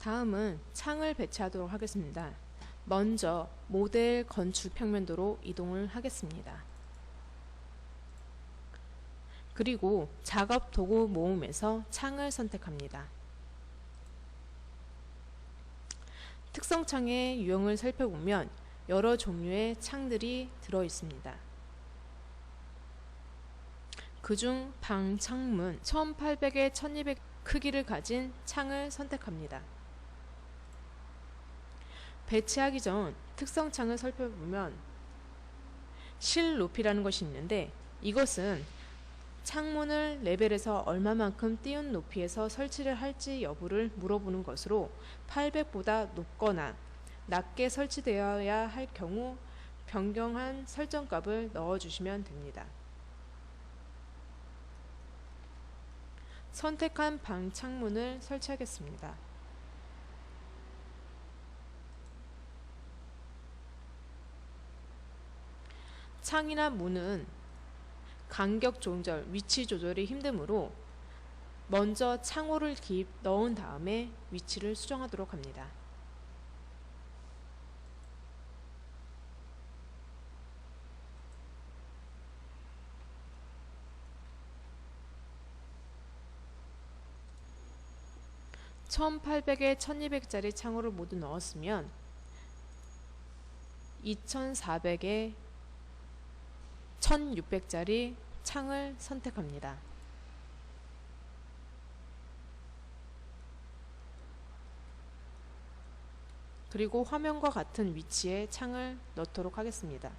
다음은 창을 배치하도록 하겠습니다. 먼저 모델 건축 평면도로 이동을 하겠습니다. 그리고 작업 도구 모음에서 창을 선택합니다. 특성 창의 유형을 살펴보면 여러 종류의 창들이 들어 있습니다. 그중 방창문 1800에 1200 크기를 가진 창을 선택합니다. 배치하기 전 특성창을 살펴보면 실 높이라는 것이 있는데 이것은 창문을 레벨에서 얼마만큼 띄운 높이에서 설치를 할지 여부를 물어보는 것으로 800보다 높거나 낮게 설치되어야 할 경우 변경한 설정값을 넣어주시면 됩니다. 선택한 방 창문을 설치하겠습니다. 창이나 문은 간격 조절, 위치 조절이 힘드므로 먼저 창호를 기입 넣은 다음에 위치를 수정하도록 합니다. (1800에 1200짜리) 창호를 모두 넣었으면 (2400에 1600짜리 창을 선택합니다. 그리고 화면과 같은 위치에 창을 넣도록 하겠습니다.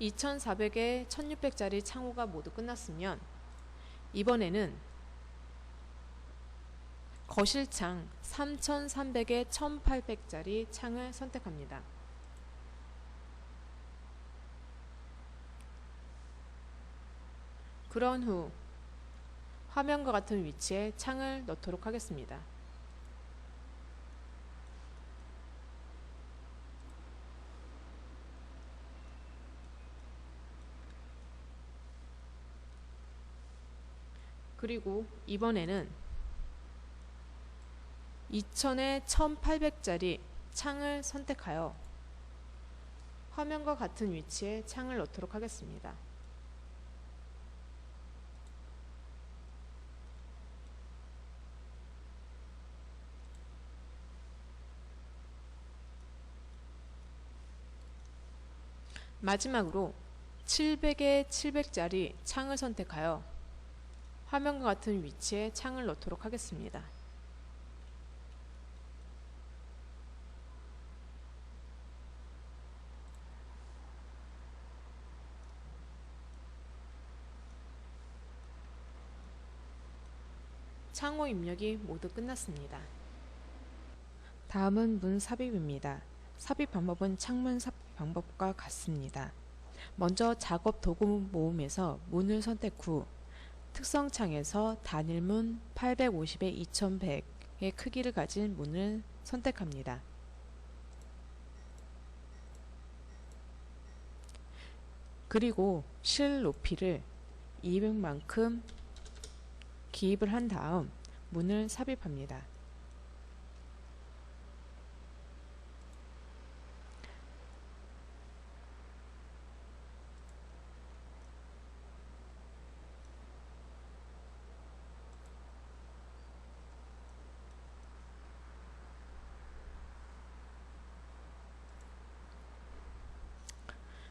(2400에 1600짜리) 창호가 모두 끝났으면 이번에는 거실창 3300에 1800짜리 창을 선택합니다. 그런 후 화면과 같은 위치에 창을 넣도록 하겠습니다. 그리고 이번에는 2000에 1800짜리 창을 선택하여 화면과 같은 위치에 창을 넣도록 하겠습니다. 마지막으로 700에 700짜리 창을 선택하여 화면과 같은 위치에 창을 넣도록 하겠습니다. 창호 입력이 모두 끝났습니다. 다음은 문 삽입입니다. 삽입 방법은 창문 삽입 방법과 같습니다. 먼저 작업 도구 모음에서 문을 선택 후 특성 창에서 단일문 850에 2100의 크기를 가진 문을 선택합니다. 그리고 실 높이를 200만큼 기입을 한 다음 문을 삽입합니다.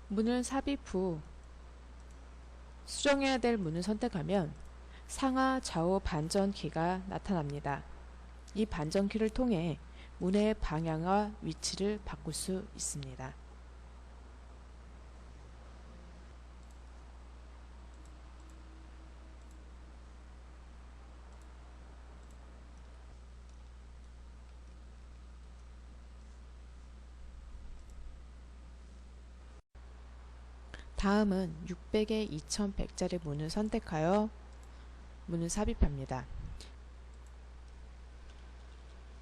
문을 삽입 후 수정해야 될 문을 선택하면 상하 좌우 반전키가 나타납니다. 이 반전키를 통해 문의 방향과 위치를 바꿀 수 있습니다. 다음은 600에 2100짜리 문을 선택하여 문을 삽입합니다.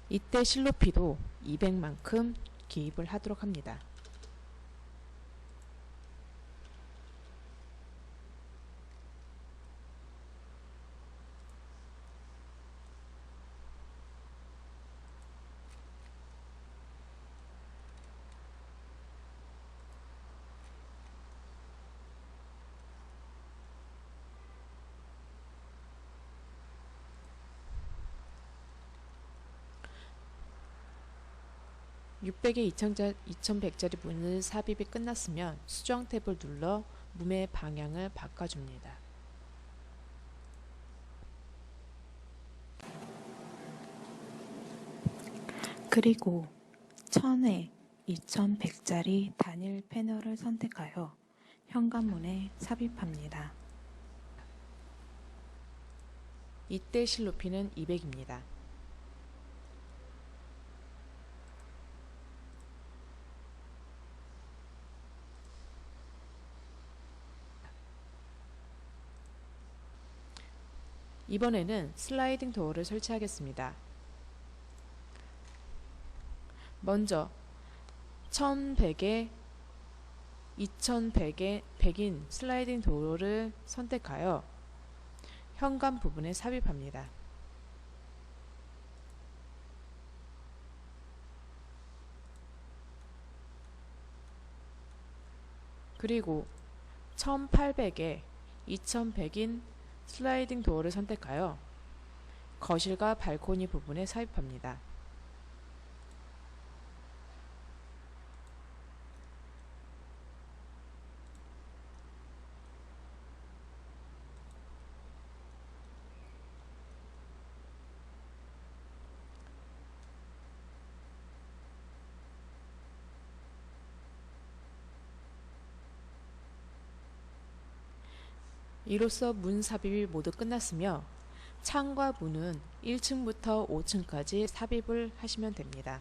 이때 실높이도 200만큼 기입을 하도록 합니다. 600에 2100짜리 문을 삽입이 끝났으면 수정 탭을 눌러 문의 방향을 바꿔줍니다. 그리고 1000에 2100짜리 단일 패널을 선택하여 현관문에 삽입합니다. 이때 실 높이는 200입니다. 이번에는 슬라이딩 도어를 설치하겠습니다. 먼저 1100에 2100에 100인 슬라이딩 도어를 선택하여 현관 부분에 삽입합니다. 그리고 1800에 2100인 슬라이딩 도어를 선택하여 거실과 발코니 부분에 삽입합니다. 이로써 문 삽입이 모두 끝났으며 창과 문은 1층부터 5층까지 삽입을 하시면 됩니다.